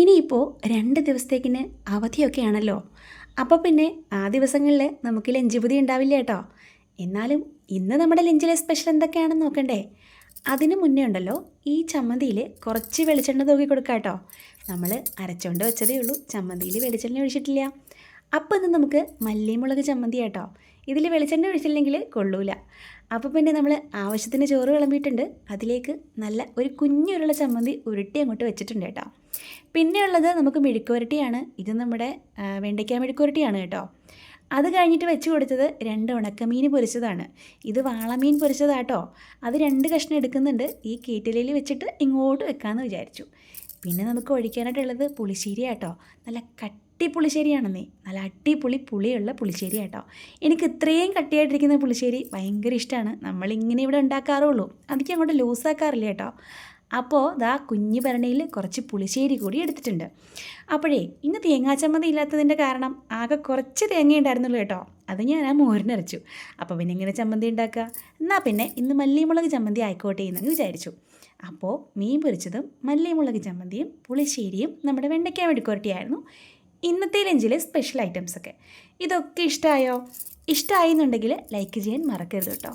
ഇനിയിപ്പോൾ രണ്ട് ദിവസത്തേക്കിന് അവധിയൊക്കെയാണല്ലോ. അപ്പോൾ പിന്നെ ആ ദിവസങ്ങളിൽ നമുക്ക് ലഞ്ച് ഉണ്ടാവില്ല കേട്ടോ. എന്നാലും ഇന്ന് നമ്മുടെ ലഞ്ചിലെ സ്പെഷ്യൽ എന്തൊക്കെയാണെന്ന് നോക്കണ്ടേ? അതിന് മുന്നേ ഉണ്ടല്ലോ ഈ ചമ്മന്തിയിൽ കുറച്ച് വെളിച്ചെണ്ണ തൂക്കി കൊടുക്കാം കേട്ടോ നമ്മൾ അരച്ചുകൊണ്ട് വെച്ചതേ ഉള്ളൂ. ചമ്മന്തിയിൽ വെളിച്ചെണ്ണ ഒഴിച്ചിട്ടില്ല. അപ്പോൾ ഇന്ന് നമുക്ക് മല്ലിമുളക് ചമ്മന്തി കേട്ടോ ഇതിൽ വെളിച്ചെണ്ണ ഒഴിച്ചില്ലെങ്കിൽ കൊള്ളൂല. അപ്പോൾ പിന്നെ നമ്മൾ ആവശ്യത്തിന് ചോറ് വിളമ്പിയിട്ടുണ്ട്. അതിലേക്ക് നല്ല ഒരു കുഞ്ഞുരുള്ള ചമ്മന്തി ഉരുട്ടി അങ്ങോട്ട് വെച്ചിട്ടുണ്ട് കേട്ടോ. പിന്നെ ഉള്ളത് നമുക്ക് മെഴുക്കുവരട്ടിയാണ്. ഇത് നമ്മുടെ വെണ്ടയ്ക്ക മെഴുക്കുവരട്ടിയാണ് കേട്ടോ. അത് കഴിഞ്ഞിട്ട് വെച്ച് കൊടുത്തത് രണ്ട് ഉണക്കമീൻ പൊരിച്ചതാണ്. ഇത് വാളമീൻ പൊരിച്ചതാട്ടോ. അത് രണ്ട് കഷ്ണം എടുക്കുന്നുണ്ട്. ഈ കീറ്റിലയിൽ വെച്ചിട്ട് ഇങ്ങോട്ട് വെക്കാമെന്ന് വിചാരിച്ചു. പിന്നെ നമുക്ക് ഒഴിക്കാനായിട്ടുള്ളത് പുളിശ്ശേരി ആട്ടോ നല്ല കട്ടി പുളിശ്ശേരിയാണെന്നേ നല്ല അടിപൊളി പുളിയുള്ള പുളിശ്ശേരി കേട്ടോ എനിക്ക് ഇത്രയും കട്ടിയായിട്ടിരിക്കുന്ന പുളിശ്ശേരി ഭയങ്കര ഇഷ്ടമാണ് നമ്മളിങ്ങനെ ഇവിടെ ഉണ്ടാക്കാറുള്ളൂ. അതിക്ക് അങ്ങോട്ട് ലൂസാക്കാറില്ല കേട്ടോ. അപ്പോൾ ദാ കുഞ്ഞു ഭരണിയിൽ കുറച്ച് പുളിശ്ശേരി കൂടി എടുത്തിട്ടുണ്ട്. അപ്പോഴേ ഇന്ന് തേങ്ങാ ചമ്മന്തി ഇല്ലാത്തതിന്റെ കാരണം ആകെ കുറച്ച് തേങ്ങ ഉണ്ടായിരുന്നുള്ളൂ കേട്ടോ. അത് ഞാൻ ആ മോരിനരച്ചു അപ്പോൾ പിന്നെ ഇങ്ങനെ ചമ്മന്തി ഉണ്ടാക്കുക? എന്നാൽ പിന്നെ ഇന്ന് മല്ലിമുളക് ചമ്മന്തി ആയിക്കോട്ടെ എന്ന് വിചാരിച്ചു. അപ്പോൾ മീൻ പൊരിച്ചതും മല്ലിമുളക് ചമ്മന്തിയും പുളിശ്ശേരിയും നമ്മുടെ വെണ്ടയ്ക്ക മെഴുക്കുരട്ടിയായിരുന്നു ഇന്നത്തെ ലഞ്ചിലെ സ്പെഷ്യൽ ഐറ്റംസൊക്കെ. ഇതൊക്കെ ഇഷ്ടമായോ ഇഷ്ടമായി എന്നുണ്ടെങ്കിൽ ലൈക്ക് ചെയ്യാൻ മറക്കരുത് കേട്ടോ.